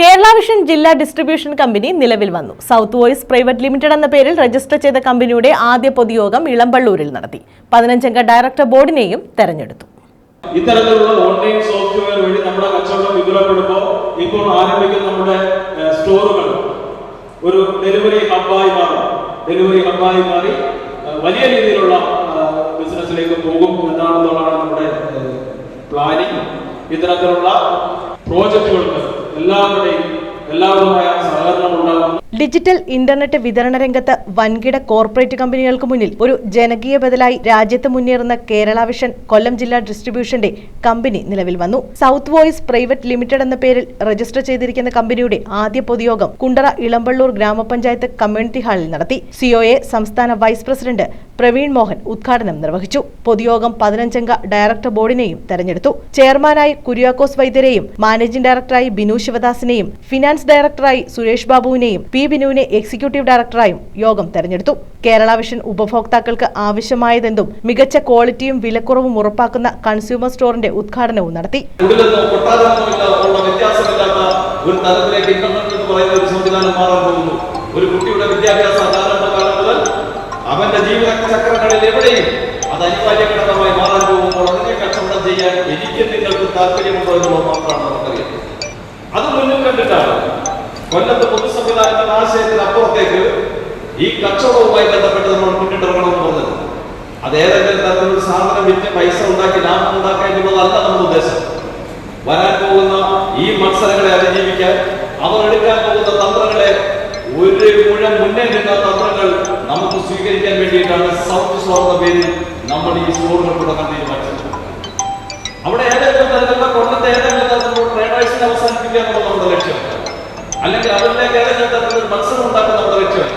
Kerala vision ജില്ലാ distribution company നിലവിൽ വന്നു. സൗത്ത് വോയിസ് പ്രൈവറ്റ് ലിമിറ്റഡ് എന്ന പേരിൽ രജിസ്റ്റർ ചെയ്ത കമ്പനിയുടെ ആദ്യ പൊതുയോഗം ഇളമ്പള്ളൂരിൽ നടത്തി. പതിനഞ്ചംഗ ഡയറക്ടർ ബോർഡിനെയും തെരഞ്ഞെടുത്തു. ഇത്തരത്തിലുള്ള ഓൺലൈൻ സോഫ്റ്റ്വെയർ വഴി നമ്മുടെ കച്ചവടം വിപുലപ്പെടുമ്പോൾ ഇപ്പോൾ ആരംഭിക്കുന്ന നമ്മുടെ സ്റ്റോറുകൾ ഒരു ഡെലിവറി ഹബ്ബായി മാറും. ഡെലിവറി ഹബ്ബായി മാറി വലിയ രീതിയിലുള്ള ബിസിനസ്സിലേക്ക് പോകും എന്നാണെന്നുള്ളതാണ് നമ്മുടെ പ്ലാനിങ് ഇത്തരത്തിലുള്ള പ്രോജക്റ്റുകൾക്ക് ഡിജിറ്റൽ ഇന്റർനെറ്റ് വിതരണ രംഗത്ത് വൻകിട കോർപ്പറേറ്റ് കമ്പനികൾക്ക് മുന്നിൽ ഒരു ജനകീയ ബദലായി രാജ്യത്ത് മുന്നേറുന്ന കേരള വിഷൻ കൊല്ലം ജില്ലാ ഡിസ്ട്രിബ്യൂഷന്റെ കമ്പനി നിലവിൽ വന്നു. സൗത്ത് വോയിസ് പ്രൈവറ്റ് ലിമിറ്റഡ് എന്ന പേരിൽ രജിസ്റ്റർ ചെയ്തിരിക്കുന്ന കമ്പനിയുടെ ആദ്യ പൊതുയോഗം കുണ്ടറ ഇളമ്പള്ളൂർ ഗ്രാമപഞ്ചായത്ത് കമ്മ്യൂണിറ്റി ഹാളിൽ നടത്തി. സിഒഎ സംസ്ഥാന വൈസ് പ്രസിഡന്റ് പ്രവീൺ മോഹൻ ഉദ്ഘാടനം നിർവഹിച്ചു. പൊതുയോഗം പതിനഞ്ചംഗ ഡയറക്ടർ ബോർഡിനെയും തെരഞ്ഞെടുത്തു. ചെയർമാനായി കുര്യാക്കോസ് വൈദ്യരെയും മാനേജിംഗ് ഡയറക്ടറായി ബിനു ശിവദാസിനെയും ഫിനാൻസ് ഡയറക്ടറായി സുരേഷ് ബാബുവിനെയും പി ബിനുവിനെ എക്സിക്യൂട്ടീവ് ഡയറക്ടറായും യോഗം തെരഞ്ഞെടുത്തു. കേരള വിഷൻ ഉപഭോക്താക്കൾക്ക് ആവശ്യമായതെന്തും മികച്ച ക്വാളിറ്റിയും വിലക്കുറവും ഉറപ്പാക്കുന്ന കൺസ്യൂമർ സ്റ്റോറിന്റെ ഉദ്ഘാടനവും നടത്തി. ഒരു തലത്തിലേക്ക് ഇന്റർനെറ്റ് എന്ന് പറയുന്ന ഒരു സംവിധാനം മാറാൻ പോകുന്നു. ഒരു കുട്ടിയുടെ വിദ്യാഭ്യാസം ചക്രങ്ങളിൽ എവിടെയും അത് അനിവാര്യ ഘടകമായി മാറാൻ പോകുമ്പോൾ അതിനെ കച്ചവടം ചെയ്യാൻ എനിക്ക് നിങ്ങൾക്ക് താല്പര്യമുണ്ടോ എന്നുള്ളത് മാത്രമാണ് നമുക്കറിയാം. അത് മുന്നിൽ കണ്ടിട്ടാണ് കൊല്ലത്ത് പൊതു സംവിധാനത്തിന്റെ ആശയത്തിന് അപ്പുറത്തേക്ക് ഈ കച്ചവടവുമായി ബന്ധപ്പെട്ട് നമ്മൾ മുന്നിട്ടിറങ്ങണമെന്ന് പറഞ്ഞത്. അത് ഏതെങ്കിലും തരത്തിലുള്ള സാധനം വിറ്റ് പൈസ ഉണ്ടാക്കി ലാഭം ഉണ്ടാക്കുക എന്നുള്ളതല്ല നമ്മുടെ ഉദ്ദേശം. വരാൻ പോകുന്ന ഈ മത്സരങ്ങളെ അതിജീവിക്കാൻ അവർ എടുക്കാൻ പോകുന്ന തന്ത്രങ്ങളെ ഒരു മുഴം മുന്നേ നിന്ന തന്ത്രങ്ങൾ നമുക്ക് സ്വീകരിക്കാൻ വേണ്ടിയിട്ടാണ് സൗത്ത് സ്വർണ പേരിൽ നമ്മൾ ഈ സ്റ്റോറുകൾ തുടങ്ങാൻ തീരുമാനിച്ചത്. അവിടെ ഏതെങ്കിലും തരത്തിലുള്ള കൊല്ലത്തെ ഏതെങ്കിലും തരത്തിലുള്ള ട്രേഡേഴ്സിനെ അവസാനിപ്പിക്കുക എന്നുള്ളത് നമ്മുടെ ലക്ഷ്യം. അല്ലെങ്കിൽ അവരിലേക്ക് ഏതെങ്കിലും തരത്തിലൊരു മത്സരം ഉണ്ടാക്കുക നമ്മുടെ ലക്ഷ്യം.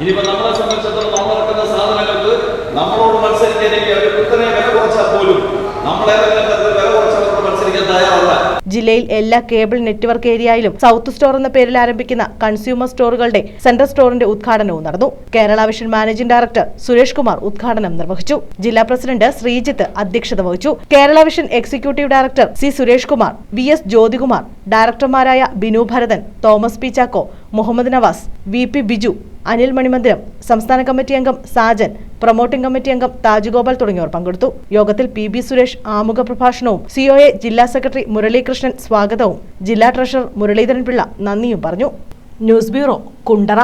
ഇനിയിപ്പോ നമ്മളെ സംബന്ധിച്ചിടത്തോളം സാധനങ്ങൾക്ക് നമ്മളോട് മത്സരിക്കാനെങ്കിൽ അവർ കുത്തനെ വില കുറച്ചാൽ പോലും നമ്മൾ തരത്തിൽ വില തയ്യാറല്ല ജില്ലയിൽ എല്ലാ കേബിൾ നെറ്റ്വർക്ക് ഏരിയയിലും സൗത്ത് സ്റ്റോർ എന്ന പേരിൽ ആരംഭിക്കുന്ന കൺസ്യൂമർ സ്റ്റോറുകളുടെ സെൻട്രൽ സ്റ്റോറിന്റെ ഉദ്ഘാടനവും നടന്നു. Kerala vision managing director Suresh Kumar ഉദ്ഘാടനം നിർവഹിച്ചു. ജില്ലാ പ്രസിഡന്റ് ശ്രീജിത്ത് അധ്യക്ഷത വഹിച്ചു. Kerala vision executive director C Suresh Kumar V S Jyothikumar ഡയറക്ടർമാരായ Binu Bharathan Thomas P Chacko Muhammad Navas V P Biju Anil Manimandiram സംസ്ഥാന കമ്മിറ്റി അംഗം സാജൻ പ്രൊമോട്ടിംഗ് കമ്മിറ്റി അംഗം താജുഗോപാൽ തുടങ്ങിയവർ പങ്കെടുത്തു. യോഗത്തിൽ പി ബി സുരേഷ് ആമുഖ പ്രഭാഷണവും സിഒഎ ജില്ലാ സെക്രട്ടറി മുരളീകൃഷ്ണൻ സ്വാഗതവും. ജില്ലാ ട്രഷറർ മുരളീധരൻ പിള്ള നന്ദിയും പറഞ്ഞു. News bureau Kundara.